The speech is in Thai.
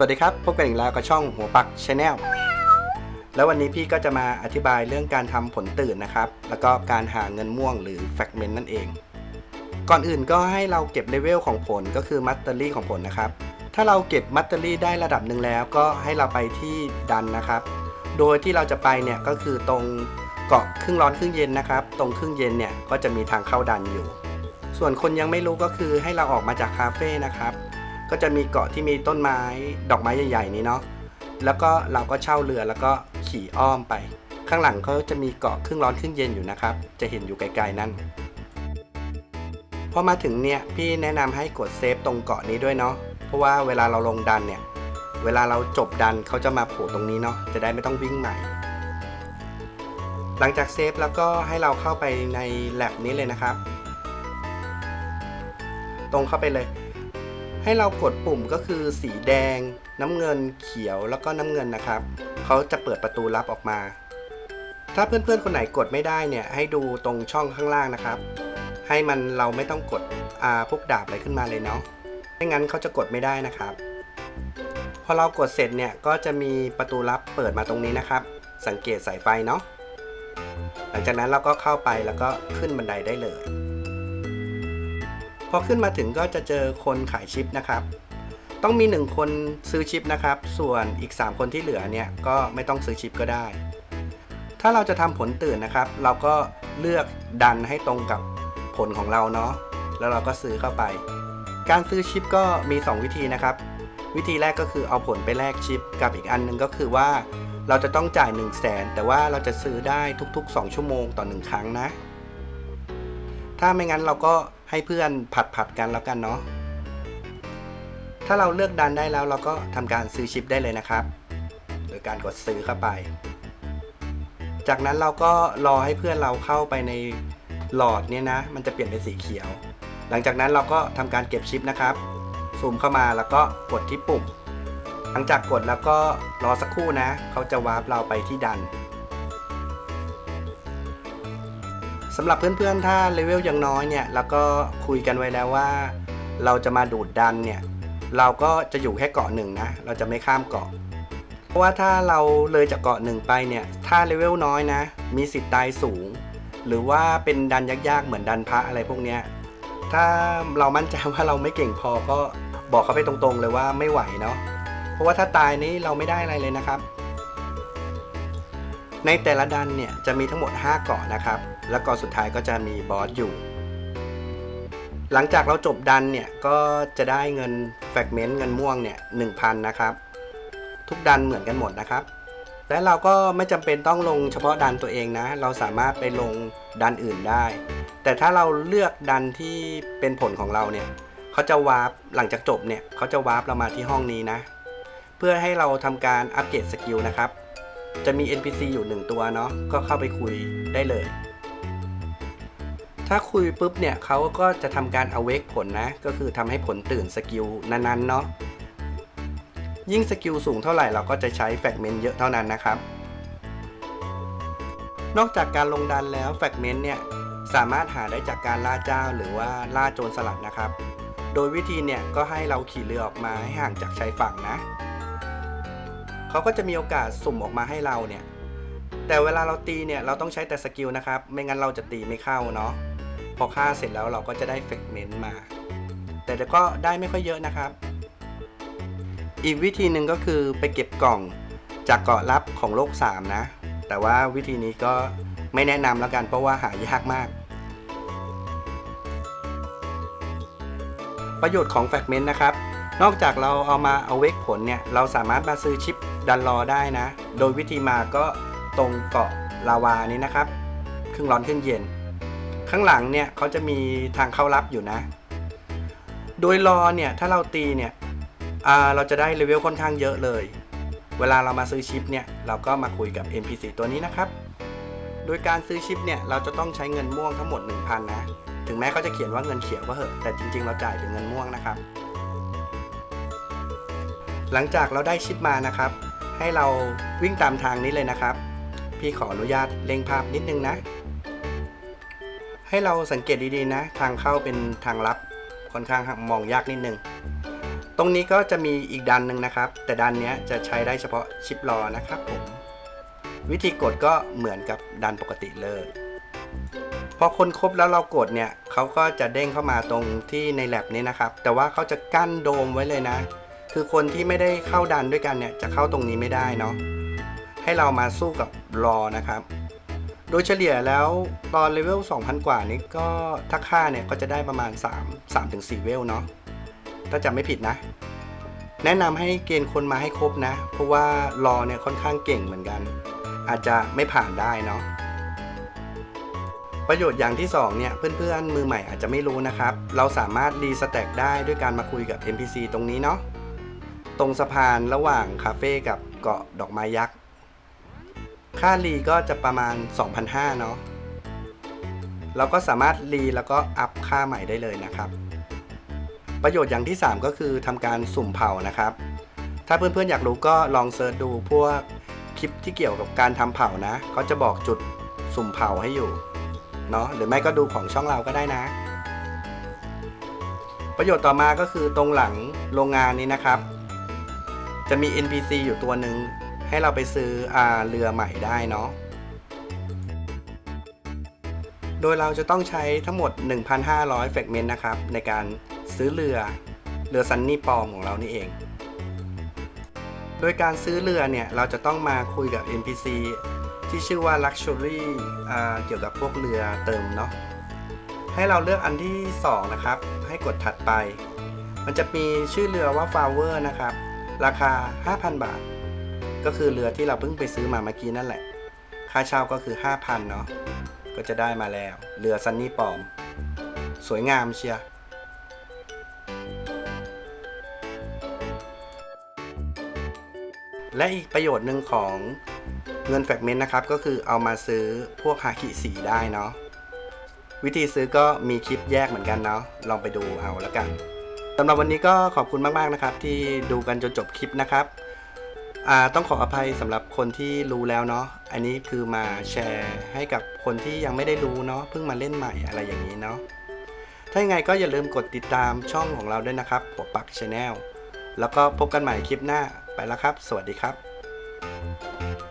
สวัสดีครับ พบกันอีกแล้วกับช่องหัวปักชาแนลแล้ววันนี้พี่ก็จะมาอธิบายเรื่องการทำผลตื่นนะครับ แล้วก็การหาเงินม่วงหรือแฟกเมนต์นั่นเอง ก่อนอื่นก็ให้เราเก็บเลเวลของผลก็คือมัตเตอรี่ของผลนะครับ ถ้าเราเก็บมัตเตอรี่ได้ระดับหนึ่งแล้วก็ให้เราไปที่ดันนะครับ โดยที่เราจะไปเนี่ยก็คือตรงเกาะครึ่งร้อนครึ่งเย็นนะครับ ตรงครึ่งเย็นเนี่ยก็จะมีทางเข้าดันอยู่ ส่วนคนยังไม่รู้ก็คือให้เราออกมาจากคาเฟ่นะครับ ก็จะมีเกาะที่มีต้นไม้ดอกไม้ใหญ่ ๆ นี้เนาะแล้วก็เราก็เช่าเรือแล้วก็ขี่อ้อมไป ข้างหลังเขาจะมีเกาะครึ่งร้อนครึ่งเย็นอยู่นะครับ จะเห็นอยู่ไกลๆนั่นพอมาถึงเนี่ยพี่แนะนำให้กดเซฟตรงเกาะนี้ด้วยเนาะเพราะว่าเวลาเราลงดันเนี่ยเวลาเราจบดันเขาจะมาโผล่ตรงนี้เนาะจะได้ไม่ต้องวิ่งใหม่ หลังจากเซฟแล้วก็ให้เราเข้าไปในแลบนี้เลยนะครับ ตรงเข้าไปเลย ให้เรากดปุ่มก็คือสีแดง น้ำเงินเขียวแล้วก็น้ำเงินนะครับเขาจะเปิดประตูลับออกมา ถ้าเพื่อนๆคนไหนกดไม่ได้เนี่ยให้ดูตรงช่องข้างล่างนะครับ ให้มันเราไม่ต้องกดอ่าพวกดาบอะไรขึ้นมาเลยเนาะไม่งั้นเขาจะกดไม่ได้นะครับ พอเรากดเสร็จเนี่ยก็จะมีประตูลับเปิดมาตรงนี้นะครับ สังเกตสายไฟเนาะหลังจากนั้นเราก็เข้าไปแล้วก็ขึ้นบันไดได้เลย พอขึ้นมาถึงก็จะเจอคนขายชิปนะครับ ต้องมี 1 คนซื้อชิปนะครับ ส่วนอีก 3 คนที่เหลือเนี่ยก็ไม่ต้องซื้อชิปก็ได้ ถ้าเราจะทำผลตื่นนะครับ เราก็เลือกดันให้ตรงกับผลของเราเนาะแล้วเราก็ซื้อเข้าไป การซื้อชิปก็มี 2 วิธีนะครับ วิธีแรกก็คือเอาผลไปแลกชิป กับอีกอันหนึงก็คือว่าเราจะต้องจ่าย 1 0 0 0 0แสนแต่ว่าเราจะซื้อได้ทุกๆ 2 ชั่วโมงต่อ 1 ครั้งนะ ถ้าไม่งั้นเราก็ ให้เพื่อนผัดผัดกันแล้วกันเนาะถ้าเราเลือกดันได้แล้วเราก็ทำการซื้อชิปได้เลยนะครับ โดยการกดซื้อเข้าไป จากนั้นเราก็รอให้เพื่อนเราเข้าไปในหลอดเนี่ยนะ มันจะเปลี่ยนเป็นสีเขียว หลังจากนั้นเราก็ทำการเก็บชิปนะครับซูมเข้ามาแล้วก็กดที่ปุ่ม หลังจากกดแล้วก็รอสักครู่นะ เขาจะวาร์ปเราไปที่ดัน สำหรับเพื่อนๆ ถ้าเลเวลยังน้อยเนี่ยแล้วก็คุยกันไว้แล้วว่า เราจะมาดูดดันเนี่ยเราก็จะอยู่แค่เกาะหนึ่งนะ เราจะไม่ข้ามเกาะ เพราะว่าถ้าเราเลยจากเกาะหนึ่งไปเนี่ย ถ้าเลเวลน้อยนะ มีสิทธิ์ตายสูง หรือว่าเป็นดันยากๆ เหมือนดันพระอะไรพวกเนี้ย ถ้าเรามั่นใจว่าเราไม่เก่งพอก็บอกเขาไปตรงๆเลยว่าไม่ไหวเนาะ เพราะว่าถ้าตายนี้เราไม่ได้อะไรเลยนะครับ ในแต่ละดันเนี่ยจะมีทั้งหมด 5 เกาะนะครับ และเกาะสุดท้ายก็จะมีบอสอยู่ หลังจากเราจบดันเนี่ยก็จะได้เงินแฟกเมนต์เงินม่วงเนี่ย1,000นะครับ ทุกดันเหมือนกันหมดนะครับ และเราก็ไม่จำเป็นต้องลงเฉพาะดันตัวเองนะ เราสามารถไปลงดันอื่นได้ แต่ถ้าเราเลือกดันที่เป็นผลของเราเนี่ยเขาจะวาร์ปหลังจากจบเนี่ยเขาจะวาร์ปเรามาที่ห้องนี้นะ เพื่อให้เราทำการอัปเกรดสกิลนะครับจะมี NPC อยู่หนึ่งตัวเนาะก็เข้าไปคุยได้เลย ถ้าคุยปุ๊บเนี่ยเขาก็จะทำการ awake ผลนะ ก็คือทำให้ผลตื่นสกิลนั้นๆเนาะยิ่งสกิลสูงเท่าไหร่เราก็จะใช้แฟกเมนต์เยอะเท่านั้นนะครับ นอกจากการลงดันแล้วแฟกเมนต์เนี่ยสามารถหาได้จากการล่าเจ้าหรือว่าล่าโจรสลัดนะครับ โดยวิธีเนี่ยก็ให้เราขี่เรือออกมาให้ห่างจากชายฝั่งนะ เขาก็จะมีโอกาสสุ่มออกมาให้เราเนี่ย แต่เวลาเราตีเนี่ยเราต้องใช้แต่สกิลนะครับ ไม่งั้นเราจะตีไม่เข้าเนาะ พอฆ่าเสร็จแล้วเราก็จะได้เฟกเมนต์มา แต่เดี๋ยวก็ได้ไม่ค่อยเยอะนะครับ อีกวิธีหนึ่งก็คือไปเก็บกล่องจากเกาะลับของโลก 3 นะ แต่ว่าวิธีนี้ก็ไม่แนะนำแล้วกันเพราะว่าหายากมาก ประโยชน์ของแฟกเมนต์นะครับ นอกจากเราเอามาเอาเวกผลเนี่ย เราสามารถมาซื้อชิปดันรอได้นะ โดยวิธีมาก็ตรงเกาะลาวานี้นะครับ ครึ่งร้อนครึ่งเย็น ข้างหลังเนี่ยเขาจะมีทางเข้าลับอยู่นะ โดยรอเนี่ยถ้าเราตีเนี่ยเราจะได้เลเวลค่อนข้างเยอะเลย เวลาเรามาซื้อชิปเนี่ยเราก็มาคุยกับ NPC ตัวนี้นะครับ โดยการซื้อชิปเนี่ยเราจะต้องใช้เงินม่วงทั้งหมด 1,000 นะ ถึงแม้เขาจะเขียนว่าเงินเขียวก็เหอะแต่จริง ๆ เราจ่ายเป็นเงินม่วงนะครับ หลังจากเราได้ชิปมานะครับ ให้เราวิ่งตามทางนี้เลยนะครับ พี่ขออนุญาตเล็งภาพนิดนึงนะ ให้เราสังเกตดีๆนะ ทางเข้าเป็นทางลับค่อนข้างมองยากนิดนึง ตรงนี้ก็จะมีอีกดันหนึ่งนะครับ แต่ดันนี้จะใช้ได้เฉพาะชิปรอนะครับผม วิธีกดก็เหมือนกับดันปกติเลยพอคนครบแล้วเรากดเนี่ยเขาก็จะเด้งเข้ามาตรงที่ในแลบนี้นะครับ แต่ว่าเขาจะกั้นโดมไว้เลยนะ คือคนที่ไม่ได้เข้าดันด้วยกันเนี่ยจะเข้าตรงนี้ไม่ได้เนาะให้เรามาสู้กับรอนะครับ โดยเฉลี่ยแล้วตอนเลเวล 2,000 กว่านี้ก็ถ้าค่าเนี่ยก็จะได้ประมาณ 3 3-4เวลเนาะถ้าจำไม่ผิดนะ แนะนำให้เกณฑ์คนมาให้ครบนะ เพราะว่ารอเนี่ยค่อนข้างเก่งเหมือนกัน อาจจะไม่ผ่านได้เนาะประโยชน์อย่างที่ 2 เนี่ย เพื่อนๆ มือใหม่อาจจะไม่รู้นะครับ เราสามารถรีสแต็กได้ด้วยการมาคุยกับ NPC ตรงนี้เนาะตรงสะพานระหว่างคาเฟ่กับเกาะดอกไม้ยักษ์ ค่ารีก็จะประมาณ 2,500 เนาะเราก็สามารถรีแล้วก็อัพค่าใหม่ได้เลยนะครับ ประโยชน์อย่างที่ 3 ก็คือทำการสุ่มเผานะครับ ถ้าเพื่อนๆอยากรู้ก็ลองเซิร์ชดูพวกคลิปที่เกี่ยวกับการทำเผานะเขาจะบอกจุดสุ่มเผาให้อยู่เนาะหรือไม่ก็ดูของช่องเราก็ได้นะ ประโยชน์ต่อมาก็คือตรงหลังโรงงานนี้นะครับ จะมี NPC อยู่ตัวหนึ่ง ให้เราไปซื้ออาเรือใหม่ได้เนาะโดยเราจะต้องใช้ทั้งหมด 1,500เฟกเมนต์นะครับ ในการซื้อเรือเรือซันนี่ปอมของเรานี่เอง โดยการซื้อเรือเนี่ย เราจะต้องมาคุยกับ NPC ที่ชื่อว่า Luxury อ่าเกี่ยวกับพวกเรือเติมเนาะให้เราเลือกอันที่ 2 นะครับ ให้กดถัดไป มันจะมีชื่อเรือว่า Flower นะครับ ราคา 5,000 บาท ก็คือเรือที่เราเพิ่งไปซื้อมาเมื่อกี้นั่นแหละ ค่าเช่าก็คือ 5,000 เนาะ ก็จะได้มาแล้ว เรือซันนี่ปอม สวยงามเชียร์และอีกประโยชน์หนึ่งของเงินแฟกเมนต์นะครับ ก็คือเอามาซื้อพวกฮาคิสีได้เนาะวิธีซื้อก็มีคลิปแยกเหมือนกันเนาะลองไปดูเอาแล้วกันสำหรับวันนี้ก็ขอบคุณมาก ๆ นะครับ ที่ดูกันจนจบคลิปนะครับ อ่าต้องขออภัยสำหรับคนที่รู้แล้วเนาะอันนี้คือมาแชร์ให้กับคนที่ยังไม่ได้รู้เนาะเพิ่งมาเล่นใหม่อะไรอย่างนี้เนาะถ้ายังไงก็อย่าลืมกดติดตามช่องของเราด้วยนะครับหัวปักชาแนลแล้วก็พบกันใหม่คลิปหน้าไปแล้วครับ สวัสดีครับ